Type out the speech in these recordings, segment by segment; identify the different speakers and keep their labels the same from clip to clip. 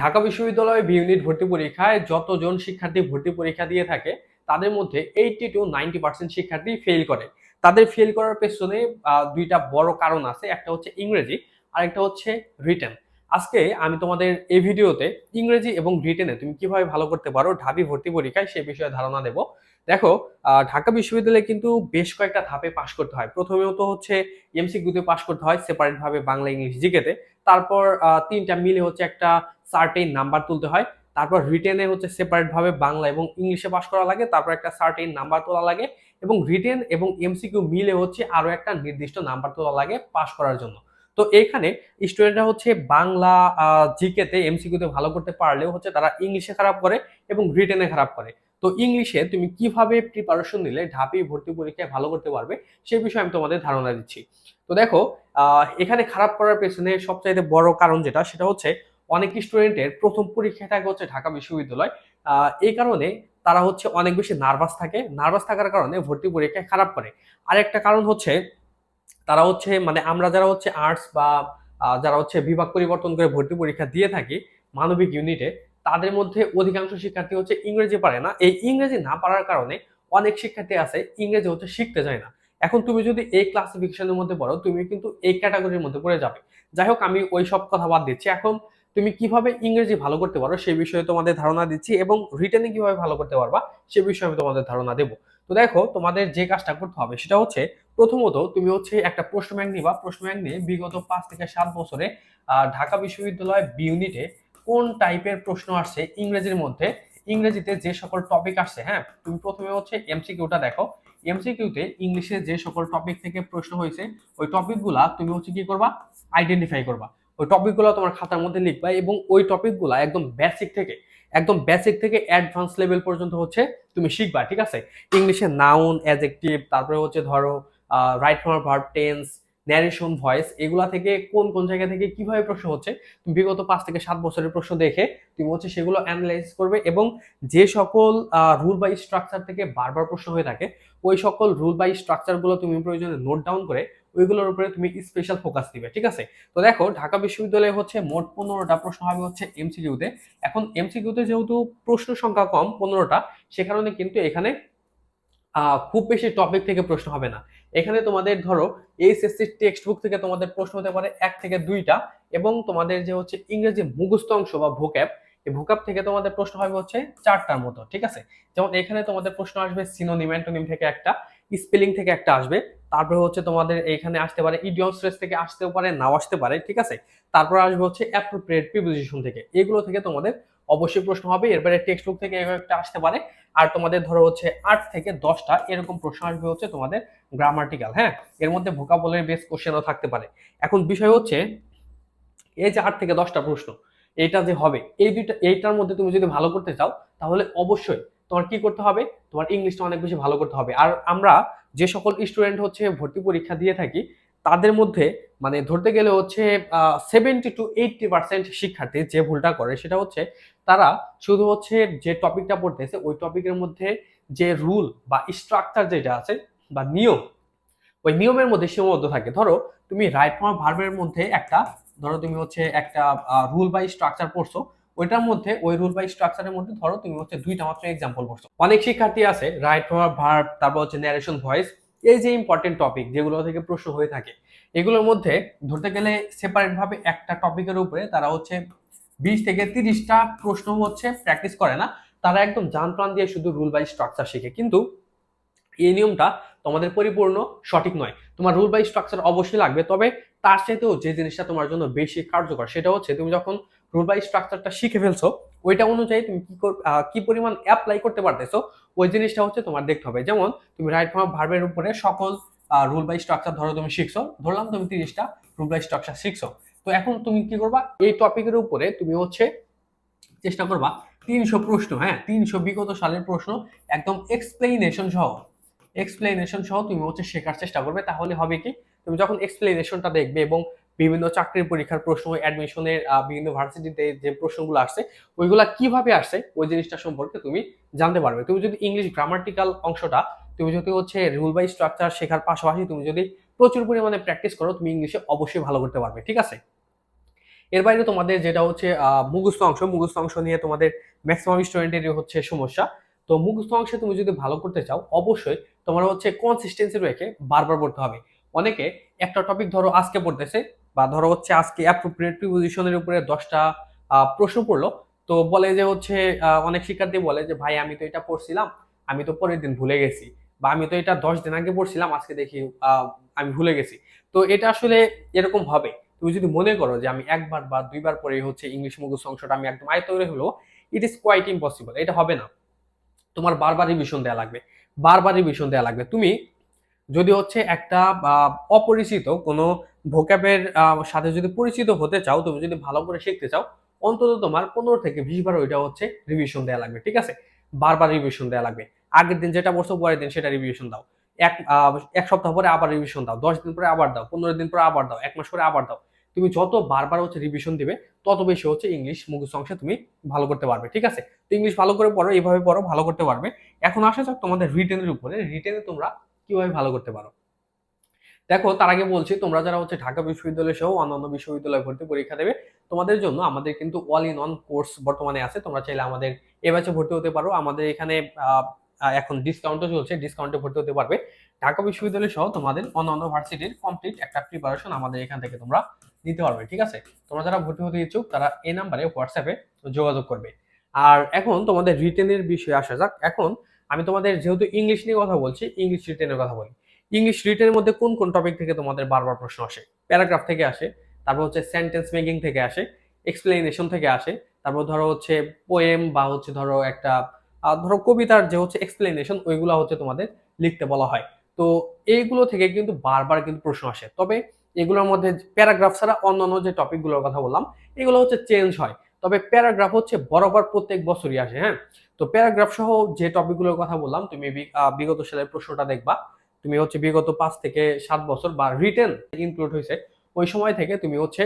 Speaker 1: ঢাকা বিশ্ববিদ্যালয়ে B unit ভর্তি পরীক্ষায় যতজন শিক্ষার্থী ভর্তি পরীক্ষা দিয়ে থাকে, তাদের মধ্যে এইটি টু নাইনটি পার্সেন্ট শিক্ষার্থী ফেল করে। তাদের ফেল করার পেছনে দুইটা বড় কারণ আছে। একটা হচ্ছে ইংরেজি আর একটা হচ্ছে রিটেন আজকে আমি তোমাদের এই ভিডিওতে ইংরেজি এবং রিটেনে তুমি কীভাবে ভালো করতে পারো ঢাবি ভর্তি পরীক্ষায় সে বিষয়ে ধারণা দেব। দেখো ঢাকা বিশ্ববিদ্যালয়ে কিন্তু বেশ কয়েকটা ধাপে পাশ করতে হয়। প্রথমেও তো হচ্ছে এমসিকিউতে পাশ করতে হয় সেপারেটভাবে বাংলা, ইংলিশ, জিকেতে। তারপর তিনটা মিলে হচ্ছে একটা সার্টেন নাম্বার তুলতে হয়। তারপর রিটেনে হচ্ছে সেপারেট ভাবে বাংলা এবং ইংলিশে পাশ করা লাগে, তারপর একটা সার্টেন নাম্বার তোলা লাগে এবং রিটেন এবং এমসিকিউ মিলে হচ্ছে আরও একটা নির্দিষ্ট নাম্বার তোলা লাগে পাশ করার জন্য। তো এখানে স্টুডেন্টরা হচ্ছে বাংলা জিকেতে এমসিকিউতে ভালো করতে পারলেও হচ্ছে তারা ইংলিশে খারাপ করে এবং রিটেনে খারাপ করে। তো ইংলিশে তুমি কীভাবে প্রিপারেশন নিলে ঢাবি ভর্তি পরীক্ষায় ভালো করতে পারবে সেই বিষয়ে আমি তোমাদের ধারণা দিচ্ছি। তো দেখো এখানে খারাপ করার পেছনে সবচাইতে বড় কারণ যেটা, সেটা হচ্ছে অনেক স্টুডেন্টের প্রথম পরীক্ষা থাকে হচ্ছে ঢাকা বিশ্ববিদ্যালয়। এই কারণে তারা হচ্ছে অনেক বেশি নার্ভাস থাকে। নার্ভাস থাকার কারণে ভর্তি পরীক্ষায় খারাপ করে। আরেকটা কারণ হচ্ছে তারা হচ্ছে মানে আমরা যারা হচ্ছে আর্টস বা যারা হচ্ছে বিভাগ পরিবর্তন করে ভর্তি পরীক্ষা দিয়ে থাকি মানবিক ইউনিটে তাদের মধ্যে অধিকাংশ শিক্ষার্থী হচ্ছে ইংরেজি পারে না। এই ইংরেজি না পারার কারণে অনেক শিক্ষার্থী আছে ইংরেজি হচ্ছে শিখতে যায় না। এখন তুমি যদি এই ক্লাসিফিকেশনের মধ্যে পড়ো, তুমি কিন্তু এই ক্যাটাগরির মধ্যে পড়ে যাবে। যাই হোক, আমি ওই সব কথা বাদ দিচ্ছি। এখন তুমি কীভাবে ইংরেজি ভালো করতে পারো সেই বিষয়ে তোমাদের ধারণা দিচ্ছি এবং রিটেনে কীভাবে ভালো করতে পারবা সে বিষয়ে আমি তোমাদের ধারণা দেবো। তো দেখো, তোমাদের যে কাজটা করতে হবে সেটা হচ্ছে প্রথমত তুমি হচ্ছে একটা প্রশ্ন ব্যাংক নিবা। প্রশ্ন ব্যাংক নিয়ে বিগত পাঁচ থেকে সাত বছরে ঢাকা বিশ্ববিদ্যালয় বি ইউনিটে কোন টাইপের প্রশ্ন আসছে ইংরেজির মধ্যে? ইংরেজিতে যে সকল টপিক আসছে হ্যাঁ? তুমি প্রথমে হচ্ছে এমসিকিউটা দেখো। এমসিকিউতে ইংলিশে যে সকল টপিক থেকে প্রশ্ন হয়েছে, ওই টপিকগুলা তুমি হচ্ছে কি করবা? আইডেন্টিফাই করবা। ওই টপিকগুলো তোমার খাতার মধ্যে লিখবা এবং ওই টপিকগুলা একদম বেসিক থেকে, একদম বেসিক থেকে অ্যাডভান্স লেভেল পর্যন্ত হচ্ছে তুমি শিখবা, ঠিক আছে? ইংলিশে নাউন অ্যাজেক্টিভ তারপরে হচ্ছে ধরো right form verb tense narration voice এগুলা থেকে কোন কোন জায়গা থেকে কীভাবে প্রশ্ন হচ্ছে, তুমি বিগত পাঁচ থেকে সাত বছরের প্রশ্ন দেখে তুমি হচ্ছে সেগুলো অ্যানালাইজ করবে এবং যে সকল রুল বাই স্ট্রাকচার থেকে বারবার প্রশ্ন হয়ে থাকে, ওই সকল রুল বাই স্ট্রাকচারগুলো তুমি প্রয়োজনে নোট ডাউন করে ওইগুলোর উপরে তুমি স্পেশাল ফোকাস দিবে, ঠিক আছে? তো দেখো, ঢাকা বিশ্ববিদ্যালয়ে হচ্ছে মোট পনেরোটা প্রশ্ন হবে হচ্ছে এমসিকিউতে এখন এমসিকিউতে যেহেতু প্রশ্ন সংখ্যা কম, পনেরোটা, সে কারণে কিন্তু এখানে খুব বেশি টপিক থেকে প্রশ্ন হবে না। এখানে তোমাদের ধরো এইচএসসি টেক্সট বুক থেকে তোমাদের প্রশ্ন হতে পারে এক থেকে দুইটা এবং তোমাদের যে হচ্ছে ইংরেজি মুখস্থ অংশ বা ভোক্যাব এই ভোক্যাব থেকে তোমাদের প্রশ্ন হবে হচ্ছে চারটার মতো, ঠিক আছে? যেমন এখানে তোমাদের প্রশ্ন আসবে সিনোনিম অ্যান্টোনিম থেকে একটা। স্পেলিং থেকে একটা আসবে। তারপরে হচ্ছে তোমাদের এখানে আসতে পারে ইডিয়ম স্ট্রেস থেকে আসতেও পারে, নাও আসতে পারে, ঠিক আছে? তারপর আসবে হচ্ছে অ্যাপ্রোপ্রিয়েট প্রিপোজিশন থেকে। এগুলো থেকে তোমাদের অবশ্যই প্রশ্ন হবে। এরপরে টেক্সট বুক থেকে একটা আসতে পারে। আর তোমাদের ধরো হচ্ছে আট থেকে দশটা এরকম প্রশ্ন আসবে হচ্ছে তোমাদের গ্রামাটিক্যাল হ্যাঁ? এর মধ্যে ভোকাবুলারি বেস কোশ্চেনও থাকতে পারে। এখন বিষয় হচ্ছে, এই যে আট থেকে দশটা প্রশ্ন, এটা যে হবে, এই দুইটা, এইটার মধ্যে তুমি যদি ভালো করতে চাও, তাহলে অবশ্যই তোমার কি করতে হবে? তোমার ইংলিশটা অনেক বেশি ভালো করতে হবে। আর আমরা যে সকল স্টুডেন্ট হচ্ছে ভর্তি পরীক্ষা দিয়ে থাকি, তাদের মধ্যে মানে ধরতে গেলে হচ্ছে সেভেন্টি টু এইটটি পার্সেন্ট শিক্ষার্থী যে ভুলটা করে, সেটা হচ্ছে তারা শুধু হচ্ছে যে টপিকটা পড়তেছে, ওই টপিকের মধ্যে যে রুল বা স্ট্রাকচার যেটা আছে বা নিয়ম, ওই নিয়মের মধ্যে সীমাবদ্ধ থাকে। ধরো, তুমি রাইট ফর্ম ভার্বের মধ্যে একটা, ধরো তুমি হচ্ছে একটা রুল বা স্ট্রাকচার পড়ছো ওইটার মধ্যে, ওই রুল বাই স্ট্রাকচারের মধ্যে ধরো তুমি হচ্ছে দুইটা মাত্র এক্সাম্পল পড়ছো। অনেক শিক্ষার্থী আছে রাইট ফর্ম ভার্ব তারপর হচ্ছে ন্যারেশন ভয়েস এই যে ইম্পর্টেন্ট টপিক যেগুলো থেকে প্রশ্ন হয়ে থাকে, এগুলোর মধ্যে ধরতে গেলে সেপারেট ভাবে একটা টপিকের উপরে তারা হচ্ছে বিশ থেকে তিরিশটা প্রশ্ন হচ্ছে প্র্যাকটিস করে না, তারা একদম যান প্রাণ দিয়ে শুধু রুল বাই স্ট্রাকচার শিখে। কিন্তু এই নিয়মটা তোমাদের পরিপূর্ণ, সঠিক নয়। তোমার রুল বাই স্ট্রাকচার অবশ্যই লাগবে, তবে তার চাইতেও যে জিনিসটা তোমার জন্য বেশি কার্যকর, সেটা হচ্ছে তুমি যখন রুল বাই স্ট্রাকচারটা শিখে ফেলছো, ওইটা অনুযায়ী তুমি কি কি পরিমাণ অ্যাপ্লাই করতে পারতেছো, ওই জিনিসটা হচ্ছে তোমার দেখতে হবে। যেমন, তুমি রাইট ফর্ম ভার্বের উপরে সকল রুল বাই স্ট্রাকচার ধরো তুমি শিখছো, ধরলাম তুমি তিরিশটা রুল বাই স্ট্রাকচার শিখছো। তো এখন তুমি কি করবা, এই টপিকের উপরে তুমি হচ্ছে চেষ্টা করবা তিনশো প্রশ্ন হ্যাঁ তিনশো বিগত সালের প্রশ্ন একদম এক্সপ্লেনেশন সহ এক্সপ্লেনেশন সহ তুমি হচ্ছে শেখার চেষ্টা করবে। তাহলে হবে কি, তুমি যখন এক্সপ্লেনেশনটা দেখবে এবং বিভিন্ন চাকরির পরীক্ষার প্রশ্ন অ্যাডমিশনের বিভিন্ন ভার্সিটিতে যে প্রশ্নগুলো আসছে ওইগুলা কীভাবে আসছে ওই জিনিসটা সম্পর্কে তুমি জানতে পারবে। তুমি যদি ইংলিশ গ্রামাটিক্যাল অংশটা তুমি যদি হচ্ছে রুল বাই স্ট্রাকচার শেখার পাশাপাশি তুমি যদি প্রচুর পরিমাণে প্র্যাকটিস করো তুমি ইংলিশে অবশ্যই ভালো করতে পারবে ঠিক আছে? এর বাইরে তোমাদের যেটা হচ্ছে আহ, মুখস্থ অংশ মুখস্থ অংশ নিয়ে তোমাদের ম্যাক্সিমাম স্টুডেন্টের হচ্ছে সমস্যা। তো মুখস্থ অংশে তুমি যদি ভালো করতে চাও অবশ্যই তোমার হচ্ছে কনসিস্টেন্সি রেখে বারবার পড়তে হবে। অনেকে একটা টপিক ধরো আজকে পড়তেছে বা ধরো হচ্ছে আজকে অ্যাপ্রোপ্রিয়েট প্রিপোজিশনের উপরে দশটা প্রশ্ন পড়ল, তো বলে যে হচ্ছে অনেক শিক্ষার্থী বলে যে, ভাই, আমি তো এটা পড়ছিলাম, আমি তো পরের দিন ভুলে গেছি, বা আমি তো এটা দশ দিন আগে পড়ছিলাম, আজকে দেখি আমি ভুলে গেছি। তো এটা আসলে এরকম হবে। তুমি যদি মনে করো যে, আমি একবার বা দুইবার পরে হচ্ছে ইংলিশ মুখস্থ অংশটা আমি একদম আয়ত্ত করে হলো ইট ইজ কোয়াইট ইম্পসিবল এটা হবে না। তোমার বারবার রিভিশন দেওয়া লাগবে, বারবার রিভিশন দেওয়া লাগবে। তুমি যদি হচ্ছে একটা অপরিচিত কোনো ভোক্যাবের সাথে যদি পরিচিত হতে চাও, তুমি যদি ভালো করে শিখতে চাও, অন্তত তোমার পনেরো থেকে বিশ বার ওইটা হচ্ছে রিভিশন দেওয়া লাগবে, ঠিক আছে? বারবার রিভিশন দেওয়া লাগবে। আগের দিন যেটা পড়ছো পরের দিন সেটা রিভিশন দাও। এক এক সপ্তাহ পরে আবার রিভিশন দাও, দশ দিন পরে আবার দাও, পনেরো দিন পরে আবার দাও, এক মাস পরে আবার দাও। তুমি যত বারবার হচ্ছে রিভিশন দিবে, তত বেশি হচ্ছে ইংলিশ মুখস্থ অংশে তুমি ভালো করতে পারবে, ঠিক আছে? তো ইংলিশ ভালো করে পড়ো, এইভাবে পড়ো, ভালো করতে পারবে। এখন আসা যাক তোমাদের রিটেনের উপরে। রিটেনে তোমরা কীভাবে ভালো করতে পারো? দেখো, তার আগে বলছি, তোমরা যারা হচ্ছে ঢাকা বিশ্ববিদ্যালয় সহ অন্যান্য বিশ্ববিদ্যালয় ভর্তি পরীক্ষা দেবে, তোমাদের জন্য আমাদের কিন্তু অল ইন অন কোর্স বর্তমানে আছে। তোমরা চাইলে আমাদের এ ব্যাচে ভর্তি হতে পারো। আমাদের এখানে এখন ডিসকাউন্টও চলছে ডিসকাউন্টে ভর্তি হতে পারবে। ঢাকা বিশ্ববিদ্যালয় সহ তোমাদের অন্যান্য ভার্সিটির কমপ্লিট একটা প্রিপারেশন আমাদের এখান থেকে তোমরা নিতে পারবে, ঠিক আছে? তোমরা যারা ভর্তি হতে ইচ্ছুক, তারা এই নাম্বারে হোয়াটসঅ্যাপে যোগাযোগ করবে। আর এখন তোমাদের রিটেনের বিষয়ে আসা যাক। এখন আমি তোমাদের যেহেতু ইংলিশ নিয়ে কথা বলছি ইংলিশ রিটেনের কথা বলি। ইংলিশ রিটেনের মধ্যে কোন কোন টপিক থেকে তোমাদের বারবার প্রশ্ন আসে? প্যারাগ্রাফ থেকে আসে, তারপর হচ্ছে সেন্টেন্স মেকিং থেকে আসে এক্সপ্লেনেশন থেকে আসে, তারপর ধরো হচ্ছে পোয়েম বা হচ্ছে ধরো একটা ধরো কবিতার যে হচ্ছে এক্সপ্লেনেশন ওইগুলো হচ্ছে তোমাদের লিখতে বলা হয়। তো এইগুলো থেকে কিন্তু বারবার কিন্তু প্রশ্ন আসে। তবে এগুলোর মধ্যে প্যারাগ্রাফ ছাড়া অন্যান্য যে টপিকগুলোর কথা বললাম, এগুলো হচ্ছে চেঞ্জ হয়। তবে প্যারাগ্রাফ হচ্ছে বরাবর প্রত্যেক বছরই আসে হ্যাঁ? তো প্যারাগ্রাফ সহ যে টপিকগুলোর কথা বললাম, তুমি বিগত সালের প্রশ্নটা দেখবা। তুমি হচ্ছে বিগত পাঁচ থেকে সাত বছর বা রিটেন ইনক্লুড হয়েছে, ওই সময় থেকে তুমি হচ্ছে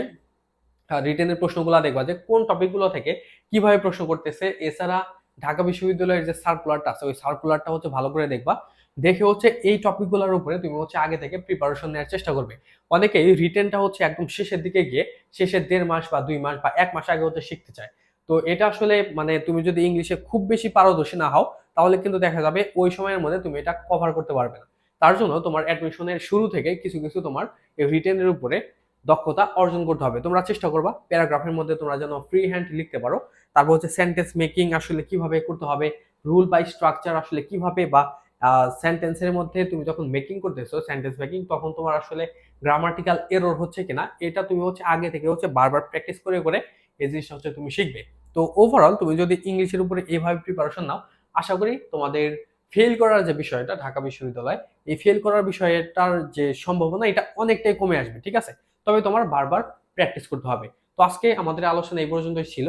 Speaker 1: রিটেনের প্রশ্নগুলো দেখবা যে কোন টপিকগুলো থেকে কীভাবে প্রশ্ন করতেছে। এছাড়া ঢাকা বিশ্ববিদ্যালয়ের যে সার্কুলারটা আছে, ওই সার্কুলারটা হচ্ছে ভালো করে দেখবা। দেখে হচ্ছে এই টপিকগুলোর উপরে তুমি হচ্ছে আগে থেকে প্রিপারেশন নেওয়ার চেষ্টা করবে। অনেকেই রিটেনটা হচ্ছে একদম শেষের দিকে গিয়ে শেষের দেড় মাস বা দুই মাস বা এক মাস আগে হচ্ছে শিখতে চায়। তো এটা আসলে মানে তুমি যদি ইংলিশে খুব বেশি পারদর্শী না হও, তাহলে কিন্তু দেখা যাবে ওই সময়ের মধ্যে তুমি এটা কভার করতে পারবে না। তার জন্য তোমার অ্যাডমিশনের শুরু থেকে কিছু কিছু তোমার রিটেনের উপরে দক্ষতা অর্জন করতে হবে। তোমরা চেষ্টা করবা প্যারাগ্রাফের মধ্যে তোমরা যেন ফ্রি হ্যান্ড লিখতে পারো। তারপর হচ্ছে সেন্টেন্স মেকিং আসলে কীভাবে করতে হবে রুল বাই স্ট্রাকচার আসলে কীভাবে বা সেন্টেন্সের মধ্যে তুমি যখন মেকিং করতেছো সেন্টেন্স মেকিং তখন তোমার আসলে গ্রামাটিক্যাল এরর হচ্ছে কিনা, এটা তুমি হচ্ছে আগে থেকে হচ্ছে বারবার প্র্যাকটিস করে করে এই জিনিসটা হচ্ছে তুমি শিখবে। তো ওভারঅল তুমি যদি ইংলিশের উপরে এইভাবে প্রিপারেশন নাও, আশা করি তোমাদের ফেল করার যে বিষয়টা ঢাকা বিশ্ববিদ্যালয়, এই ফেল করার বিষয়টার যে সম্ভাবনা, এটা অনেকটাই কমে আসবে, ঠিক আছে? তবে তোমার বারবার প্র্যাকটিস করতে হবে। তো আজকে আমাদের আলোচনা এই পর্যন্তই ছিল।